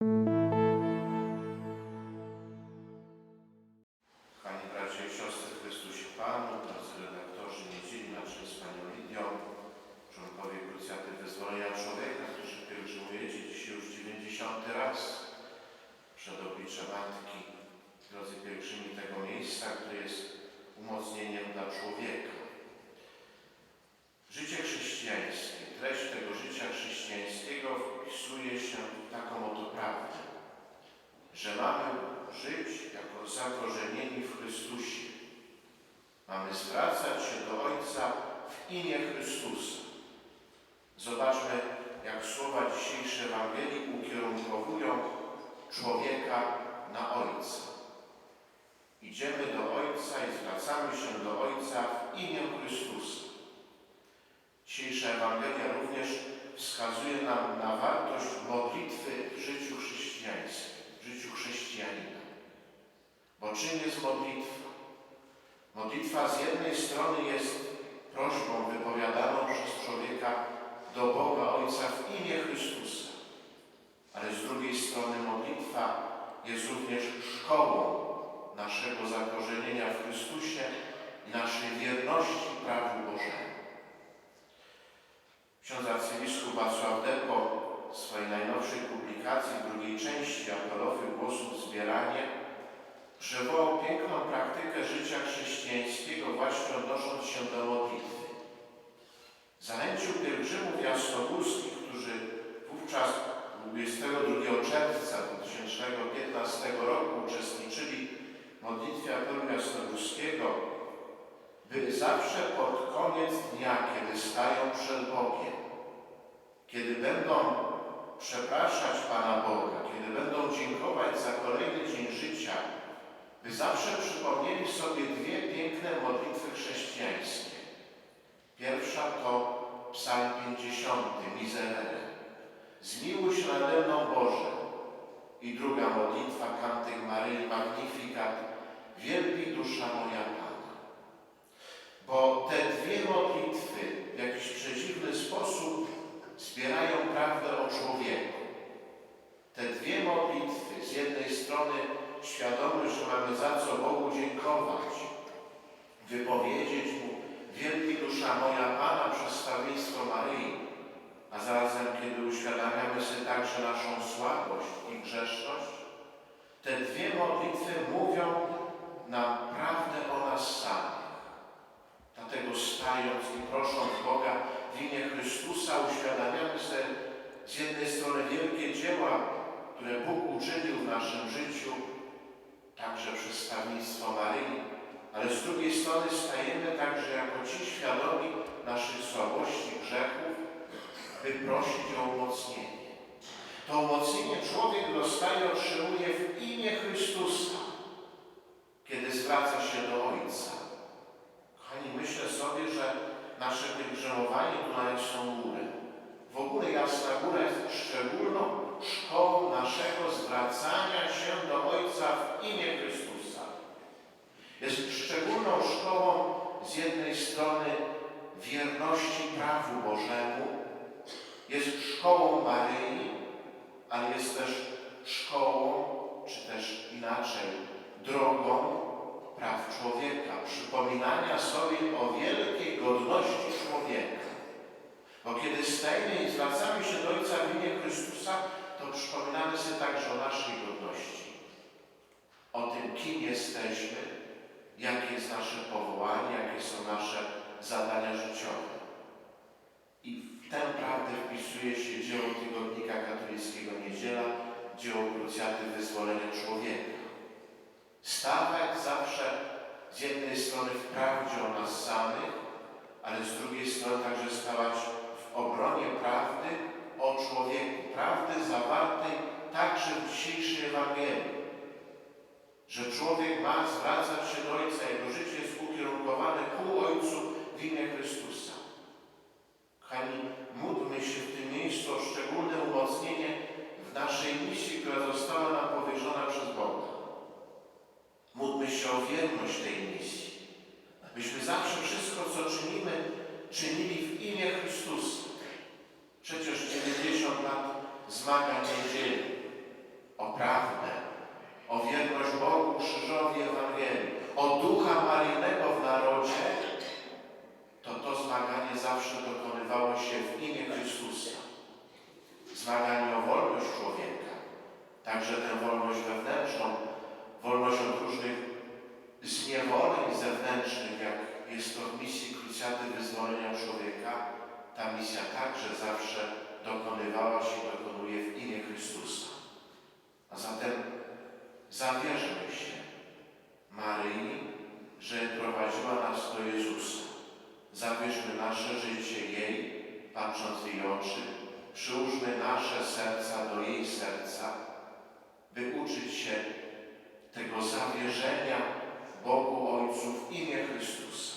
Kochani Chrystusie. Mamy zwracać się do Ojca w imię Chrystusa. Zobaczmy, jak słowa dzisiejszej Ewangelii ukierunkowują człowieka na Ojca. Idziemy do Ojca i zwracamy się do Ojca w imię Chrystusa. Dzisiejsza Ewangelia również wskazuje nam na wartość modlitwy w życiu chrześcijańskim, w życiu chrześcijanina. Bo czym jest modlitwa? Modlitwa z jednej strony jest prośbą wypowiadaną przez człowieka do Boga Ojca w imię Chrystusa, ale z drugiej strony modlitwa jest również szkołą naszego zakorzenienia w Chrystusie i naszej wierności prawu Bożemu. Ksiądz arcybiskup Wacław Depo w swojej najnowszej publikacji w drugiej części właśnie odnosząc się do modlitwy. Zachęcił pielgrzymów jasnogórskich, którzy wówczas 22 czerwca 2015 roku uczestniczyli w modlitwie apelu jasnogórskiego, by zawsze pod koniec dnia, kiedy stają przed Bogiem, kiedy będą przepraszać Pana Boga, kiedy będą dziękować za kolejny dzień życia, by zawsze przypomnieli sobie dwie piękne modlitwy chrześcijańskie. Pierwsza to Psalm 50, Miserere. Zmiłuj się nade mną Boże. I druga modlitwa, Kantyk Maryi Magnificat, wielbi dusza moja Pana. Bo te dwie modlitwy w jakiś przedziwny sposób zbierają prawdę o człowieku. Te dwie modlitwy, z jednej strony świadomość, że mamy za co Bogu dziękować, wypowiedzieć Mu, wielki dusza moja Pana, przedstawieństwo Maryi, a zarazem, kiedy uświadamiamy sobie także naszą słabość i grzeszność, te dwie modlitwy mówią nam prawdę o nas samych. Dlatego stając i prosząc Boga w imię Chrystusa, uświadamiamy sobie z jednej strony wielkie dzieła, które Bóg uczynił w naszym życiu, także przedstawieństwo Maryi, ale z drugiej strony stajemy także jako ci świadomi naszych słabości, grzechów, by prosić o umocnienie. To umocnienie człowiek dostaje, otrzymuje w imię Chrystusa, kiedy zwraca się do Ojca. Kochani, myślę sobie, że nasze pielgrzymowanie tu na Jasną Górę, w ogóle Jasna Góra jest szczególną szkołą naszego zwracania się do Ojca w imię Chrystusa. Jest szczególną szkołą z jednej strony wierności prawu Bożemu, jest szkołą Maryi, ale jest też szkołą, czy też inaczej, drogą praw człowieka, przypominania sobie o wielkiej godności człowieka. Bo kiedy stajemy i zwracamy się do Ojca w imię Chrystusa, to przypominamy sobie także o naszej godności. O tym, kim jesteśmy, jakie jest nasze powołanie, jakie są nasze zadania życiowe. I w tę prawdę wpisuje się dzieło Tygodnika Katolickiego Niedziela, dzieło Krucjaty Wyzwolenia Człowieka. Stawać zawsze z jednej strony w prawdzie o nas samych, ale z drugiej strony także stawać w obronie prawdy o człowieku, prawdy zawartej także w dzisiejszej Ewangelii. Że człowiek ma zwracać się do Ojca, jego życie jest ukierunkowane ku Ojcu w imię Chrystusa. Kochani, módlmy się w tym miejscu o szczególne umocnienie w naszej misji, która została nam powierzona przez Boga. Módlmy się o wierność tej misji. zmaganie o wolność człowieka, także tę wolność wewnętrzną, wolność od różnych zniewoleń zewnętrznych, jak jest to w misji krucjaty wyzwolenia człowieka, ta misja także zawsze dokonywała się i dokonuje w imię Chrystusa. A zatem zawierzmy się Maryi, że prowadziła nas do Jezusa. Zawierzmy nasze życie jej, patrząc w jej oczy, przyłóżmy by uczyć się tego zawierzenia Bogu Ojcu w imię Chrystusa.